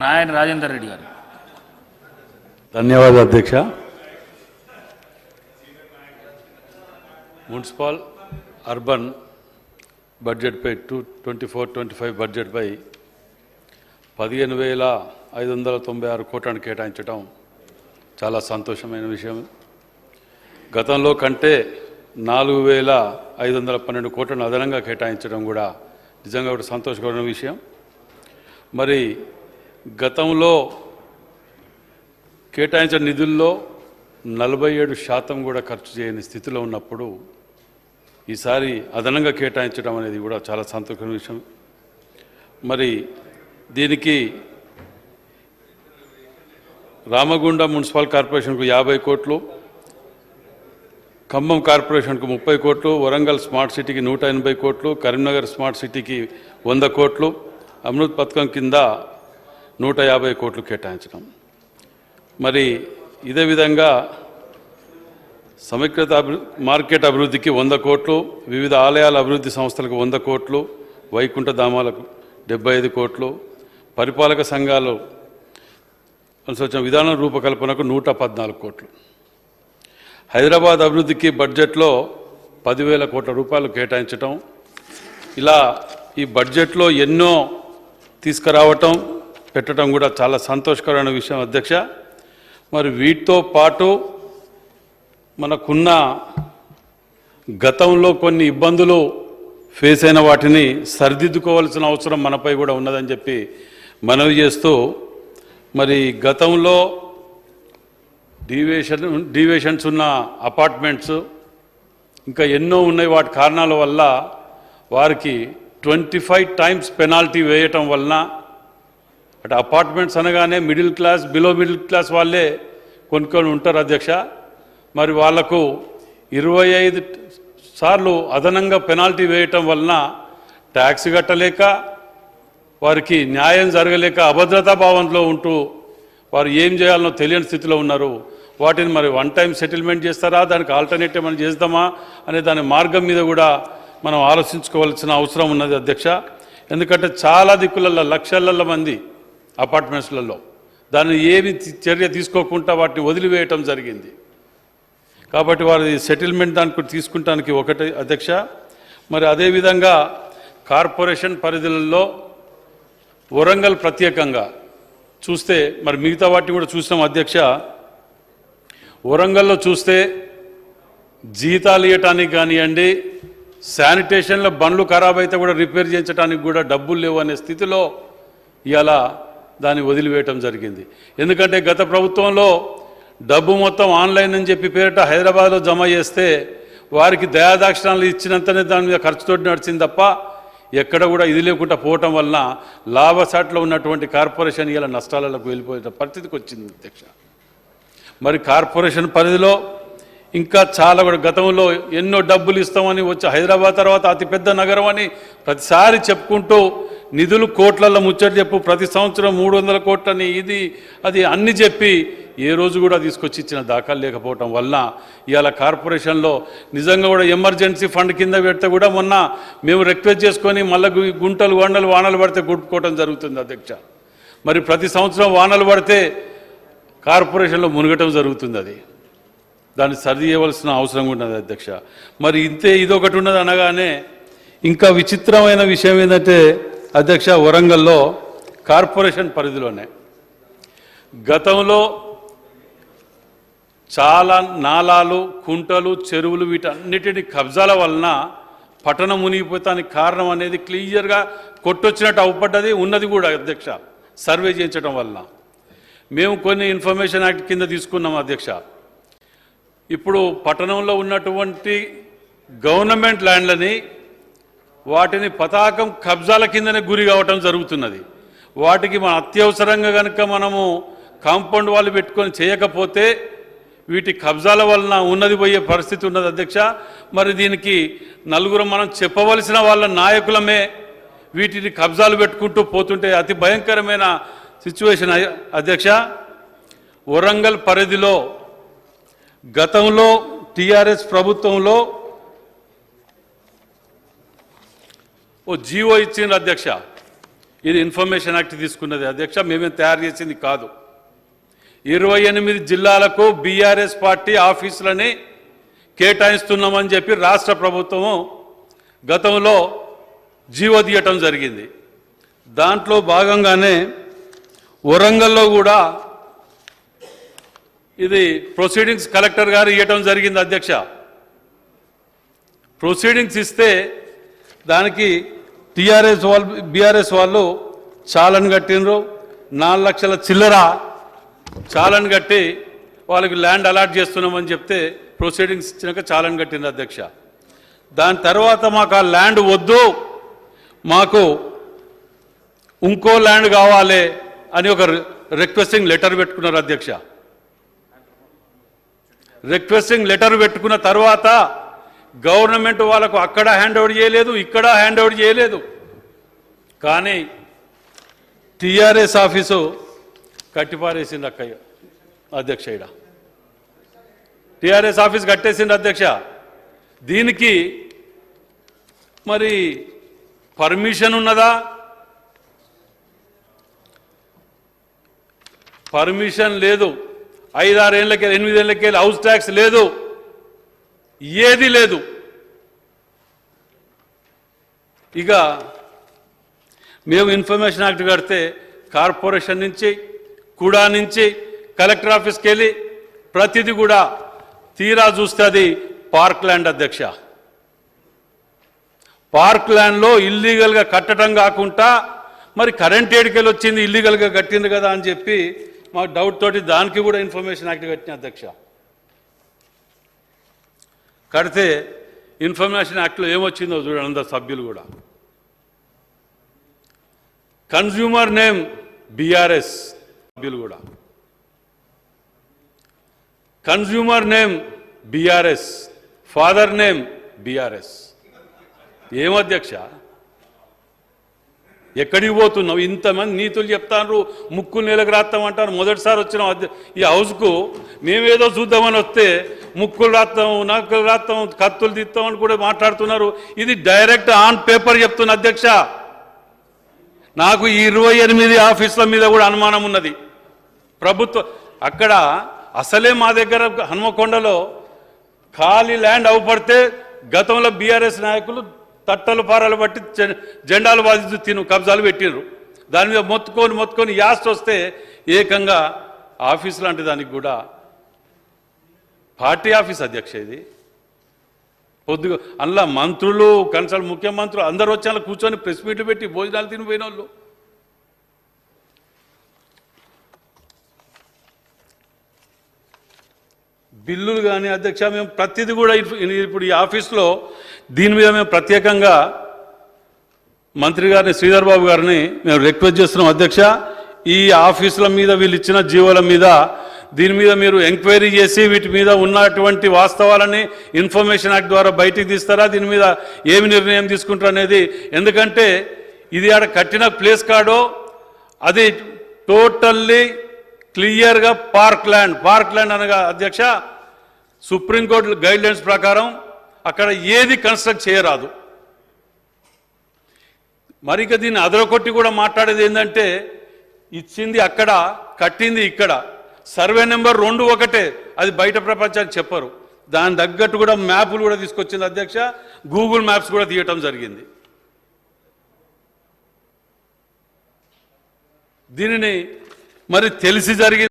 నాయన రాజేందర్ రెడ్డి గారు. ధన్యవాదాలు అధ్యక్ష. Municipal urban బడ్జెట్పై two twenty four twenty five బడ్జెట్పై పదిహేను వేల ఐదు వందల తొంభై ఆరు కోట్లను కేటాయించడం చాలా సంతోషమైన విషయం. గతంలో కంటే నాలుగు వేల ఐదు వందల పన్నెండు కోట్లను అదనంగా కేటాయించడం కూడా నిజంగా ఒక సంతోషకరమైన విషయం. మరి గతంలో కేటాయించిన నిధుల్లో నలభై ఏడు శాతం కూడా ఖర్చు చేయని స్థితిలో ఉన్నప్పుడు ఈసారి అదనంగా కేటాయించడం అనేది కూడా చాలా సంతోషమైన విషయం. మరి దీనికి రామగుండ మున్సిపల్ కార్పొరేషన్కు యాభై కోట్లు ఖమ్మం కార్పొరేషన్కు ముప్పై కోట్లు వరంగల్ స్మార్ట్ సిటీకి నూట ఎనభై కోట్లు కరీంనగర్ స్మార్ట్ సిటీకి వంద కోట్లు అమృత్ పథకం కింద నూట యాభై కోట్లు కేటాయించడం. మరి ఇదే విధంగా సమీకృత మార్కెట్ అభివృద్ధికి వంద కోట్లు వివిధ ఆలయాల అభివృద్ధి సంస్థలకు వంద కోట్లు వైకుంఠ ధామాలకు డెబ్బై ఐదు కోట్లు పరిపాలక సంఘాలు అనుసరించిన విధానం రూపకల్పనకు నూట పద్నాలుగు కోట్లు. హైదరాబాద్ అభివృద్ధికి బడ్జెట్లో పదివేల కోట్ల రూపాయలు కేటాయించటం ఇలా ఈ బడ్జెట్లో ఎన్నో తీసుకురావటం పెట్టడం కూడా చాలా సంతోషకరమైన విషయం అధ్యక్ష. మరి వీటితో పాటు మనకున్న గతంలో కొన్ని ఇబ్బందులు ఫేస్ అయిన వాటిని సరిదిద్దుకోవాల్సిన అవసరం మనపై కూడా ఉన్నదని చెప్పి మనవి చేస్తూ మరి గతంలో డివేషన్ డివేషన్స్ ఉన్న అపార్ట్మెంట్స్ ఇంకా ఎన్నో ఉన్నాయి వాటి కారణాల వల్ల వారికి ట్వంటీ ఫైవ్ టైమ్స్ పెనాల్టీ వేయటం వలన అటు అపార్ట్మెంట్స్ అనగానే middle class below middle class వాళ్ళే కొనుక్కొని ఉంటారు అధ్యక్ష. మరి వాళ్ళకు ఇరవై ఐదు సార్లు అదనంగా పెనాల్టీ వేయటం వలన ట్యాక్స్ కట్టలేక వారికి న్యాయం జరగలేక అభద్రతా భావంలో ఉంటూ వారు ఏం చేయాలనో తెలియని స్థితిలో ఉన్నారు. వాటిని మరి వన్ టైం సెటిల్మెంట్ చేస్తారా? దానికి ఆల్టర్నేటివ్ మనం చేద్దామా అనే దాని మార్గం మీద కూడా మనం ఆలోచించుకోవాల్సిన అవసరం ఉన్నది అధ్యక్ష. ఎందుకంటే చాలా దిక్కులలో లక్షలలో మంది అపార్ట్మెంట్స్లలో. దాన్ని ఏమి చర్య తీసుకోకుండా వాటిని వదిలివేయటం జరిగింది. కాబట్టి వారి సెటిల్మెంట్ దానికి తీసుకుంటానికి ఒకటి అధ్యక్ష. మరి అదేవిధంగా కార్పొరేషన్ పరిధులలో వరంగల్ ప్రత్యేకంగా చూస్తే మరి మిగతా వాటిని కూడా చూసినాం అధ్యక్ష. వరంగల్లో చూస్తే జీతాలు ఇవ్వటానికి కానివ్వండి శానిటేషన్లో బండ్లు ఖరాబ్ అయితే కూడా రిపేర్ చేయించడానికి కూడా డబ్బులు లేవు అనే స్థితిలో ఇలా దాన్ని వదిలివేయటం జరిగింది. ఎందుకంటే గత ప్రభుత్వంలో డబ్బు మొత్తం ఆన్లైన్ అని చెప్పి పేరిట హైదరాబాద్లో జమ చేస్తే వారికి దయాదాక్షిణాలు ఇచ్చినంతనే దాని మీద ఖర్చుతో నడిచింది తప్ప ఎక్కడ కూడా ఇది లేకుండా పోవటం వలన లాభసాట్లో ఉన్నటువంటి కార్పొరేషన్ ఇలా నష్టాలకు వెళ్ళిపోయే పరిస్థితికి వచ్చింది అధ్యక్ష. మరి కార్పొరేషన్ పరిధిలో ఇంకా చాలా కూడా గతంలో ఎన్నో డబ్బులు ఇస్తామని వచ్చి హైదరాబాద్ తర్వాత అతిపెద్ద నగరం అని ప్రతిసారి చెప్పుకుంటూ నిధులు కోట్లలో ముచ్చట చెప్పు ప్రతి సంవత్సరం మూడు వందల కోట్లని ఇది అది అన్ని చెప్పి ఏ రోజు కూడా తీసుకొచ్చి ఇచ్చిన దాఖలు లేకపోవటం వలన ఇవాళ కార్పొరేషన్లో నిజంగా కూడా ఎమర్జెన్సీ ఫండ్ కింద పెడితే కూడా మొన్న మేము రిక్వెస్ట్ చేసుకొని మళ్ళీ గుంటలు వండలు వానలు పడితే గుట్టుకోవటం జరుగుతుంది అధ్యక్ష. మరి ప్రతి సంవత్సరం వానలు పడితే కార్పొరేషన్లో మునగటం జరుగుతుంది అది. దాన్ని సరి చేయవలసిన అవసరం ఉన్నది అధ్యక్ష. మరి ఇంతే ఇదొకటి ఉన్నది అనగానే ఇంకా విచిత్రమైన విషయం ఏంటంటే అధ్యక్ష వరంగల్లో కార్పొరేషన్ పరిధిలోనే గతంలో చాలా నాలాలు కుంటలు చెరువులు వీటన్నిటిని కబ్జాల వలన పట్టణం మునిగిపోతానికి కారణం అనేది క్లియర్గా కొట్టొచ్చినట్టు అవుపడ్డది ఉన్నది కూడా అధ్యక్ష సర్వే చేయించడం వలన. మేము కొన్ని ఇన్ఫర్మేషన్ యాక్ట్ కింద తీసుకున్నాం అధ్యక్ష. ఇప్పుడు పట్టణంలో ఉన్నటువంటి గవర్నమెంట్ ల్యాండ్లని వాటిని పతాకం కబ్జాల కిందనే గురి కావటం జరుగుతున్నది. వాటికి మన అత్యవసరంగా కనుక మనము కాంపౌండ్ వాళ్ళు పెట్టుకొని చేయకపోతే వీటి కబ్జాల వలన ఉన్నది పోయే పరిస్థితి ఉన్నది అధ్యక్ష. మరి దీనికి నలుగురు మనం చెప్పవలసిన వాళ్ళ నాయకులమే వీటిని కబ్జాలు పెట్టుకుంటూ పోతుంటే అతి భయంకరమైన సిచ్యువేషన్ అధ్యక్ష. వరంగల్ పరిధిలో గతంలో టిఆర్ఎస్ ప్రభుత్వంలో ఓ జీవో ఇచ్చింది అధ్యక్ష. ఇది ఇన్ఫర్మేషన్ యాక్ట్ తీసుకున్నది. అధ్యక్ష మేమేం తయారు చేసింది కాదు. ఇరవై ఎనిమిది జిల్లాలకు బీఆర్ఎస్ పార్టీ ఆఫీసులని కేటాయిస్తున్నామని చెప్పి రాష్ట్ర ప్రభుత్వము గతంలో జీవో తీయటం జరిగింది. దాంట్లో భాగంగానే వరంగల్లో కూడా ఇది ప్రొసీడింగ్స్ కలెక్టర్ గారు ఇవ్వటం జరిగింది అధ్యక్ష. ప్రొసీడింగ్స్ ఇస్తే దానికి టీఆర్ఎస్ వాళ్ళు బీఆర్ఎస్ వాళ్ళు చాలను కట్టినరు నాలుగు లక్షల చిల్లర చాలను కట్టి వాళ్ళకి ల్యాండ్ అలాట్ చేస్తున్నామని చెప్తే ప్రొసీడింగ్స్ ఇచ్చినాక చాలను కట్టింది అధ్యక్ష. దాని తర్వాత మాకు ఆ ల్యాండ్ వద్దు మాకు ఇంకో ల్యాండ్ కావాలి అని ఒక రిక్వెస్టింగ్ లెటర్ పెట్టుకున్నారు అధ్యక్ష. రిక్వెస్టింగ్ లెటర్ పెట్టుకున్న తర్వాత గవర్నమెంట్ వాళ్ళకు అక్కడ హ్యాండ్ ఓవర్ చేయలేదు ఇక్కడ హ్యాండ్ ఓవర్ చేయలేదు. కానీ టీఆర్ఎస్ ఆఫీసు కట్టిపారేసింది అక్కయ్య అధ్యక్ష ఈడ. టీఆర్ఎస్ ఆఫీస్ కట్టేసింది అధ్యక్ష. దీనికి మరి పర్మిషన్ ఉన్నదా? పర్మిషన్ లేదు. ఐదారేళ్ళకి ఎనిమిదేళ్ళకి హౌస్ ట్యాక్స్ లేదు. ఏది లేదు. ఇక మేము ఇన్ఫర్మేషన్ యాక్ట్ కడితే కార్పొరేషన్ నుంచి కూడా నుంచి కలెక్టర్ ఆఫీస్కి వెళ్ళి ప్రతిదీ కూడా తీరా చూస్తే అది పార్క్ ల్యాండ్ అధ్యక్ష. పార్క్ ల్యాండ్లో ఇల్లీగల్గా కట్టడం కాకుండా మరి కరెంట్ ఏడికెళ్ళి వచ్చింది ఇల్లీగల్గా కట్టింది కదా అని చెప్పి మాకు డౌట్ తోటి దానికి కూడా ఇన్ఫర్మేషన్ యాక్ట్ కట్టిన అధ్యక్ష. కడితే ఇన్ఫర్మేషన్ యాక్ట్లో ఏమొచ్చిందో చూడండి అందరు సభ్యులు కూడా. కన్జ్యూమర్ నేమ్ బీఆర్ఎస్ సభ్యులు కూడా. Consumer name BRS father name BRS ఏం అధ్యక్ష ఎక్కడికి పోతున్నావు? ఇంతమంది నీతులు చెప్తాను ముక్కు నేలకు రాస్తామంటారు మొదటిసారి వచ్చిన ఈ హౌస్కు మేమేదో చూద్దామని వస్తే ముక్కులు రాస్తాము నక్కులు రాస్తాం కత్తులు తీస్తామని కూడా మాట్లాడుతున్నారు. ఇది డైరెక్ట్ ఆన్ పేపర్ చెప్తున్న అధ్యక్ష. నాకు ఈ ఇరవై ఎనిమిది ఆఫీసుల మీద కూడా అనుమానం ఉన్నది. ప్రభుత్వ అక్కడ అసలే మా దగ్గర హనుమకొండలో ఖాళీ ల్యాండ్ అవపడితే గతంలో బీఆర్ఎస్ నాయకులు తట్టలు పారలు పట్టి జె- జెండాలు బాధిస్తూ తిను కబ్జాలు పెట్టిర్రు. దాని మీద మొత్తుకొని మొత్తుకొని యాస్ట్ వస్తే ఏకంగా ఆఫీస్ లాంటి దానికి కూడా పార్టీ ఆఫీస్ అధ్యక్ష ఇది. పొద్దుగా అందులో మంత్రులు కన్సల్ ముఖ్యమంత్రులు అందరూ వచ్చి అలా కూర్చొని ప్రెస్ మీట్లు పెట్టి భోజనాలు తినిపోయిన వాళ్ళు బిల్లులు కానీ అధ్యక్ష మేము ప్రతిదీ కూడా ఇప్పుడు ఈ ఆఫీస్లో దీని మీద మేము ప్రత్యేకంగా మంత్రి గారిని శ్రీధర్ బాబు గారిని మేము రిక్వెస్ట్ చేస్తున్నాం. అధ్యక్ష ఈ ఆఫీసుల మీద వీళ్ళు ఇచ్చిన జీవోల మీద దీని మీద మీరు ఎంక్వైరీ చేసి వీటి మీద ఉన్నటువంటి వాస్తవాలని ఇన్ఫర్మేషన్ యాక్ట్ ద్వారా బయటికి తీస్తారా? దీని మీద ఏమి నిర్ణయం తీసుకుంటారు అనేది. ఎందుకంటే ఇది ఆడ కట్టిన ప్లేస్ కాడో అది టోటల్లీ క్లియర్గా పార్క్ ల్యాండ్ పార్క్ ల్యాండ్ అనగా అధ్యక్ష సుప్రీంకోర్టు గైడ్ లైన్స్ ప్రకారం అక్కడ ఏది కన్స్ట్రక్ట్ చేయరాదు. మరిక దీన్ని అదరకొట్టి కూడా మాట్లాడేది ఏంటంటే ఇచ్చింది అక్కడ కట్టింది ఇక్కడ. సర్వే నెంబర్ రెండు ఒకటే అది బయట ప్రపంచానికి చెప్పరు. దాని తగ్గట్టు కూడా మ్యాపులు కూడా తీసుకొచ్చింది అధ్యక్ష గూగుల్ మ్యాప్స్ కూడా తీయటం జరిగింది. దీనిని మరి తెలిసి జరిగింది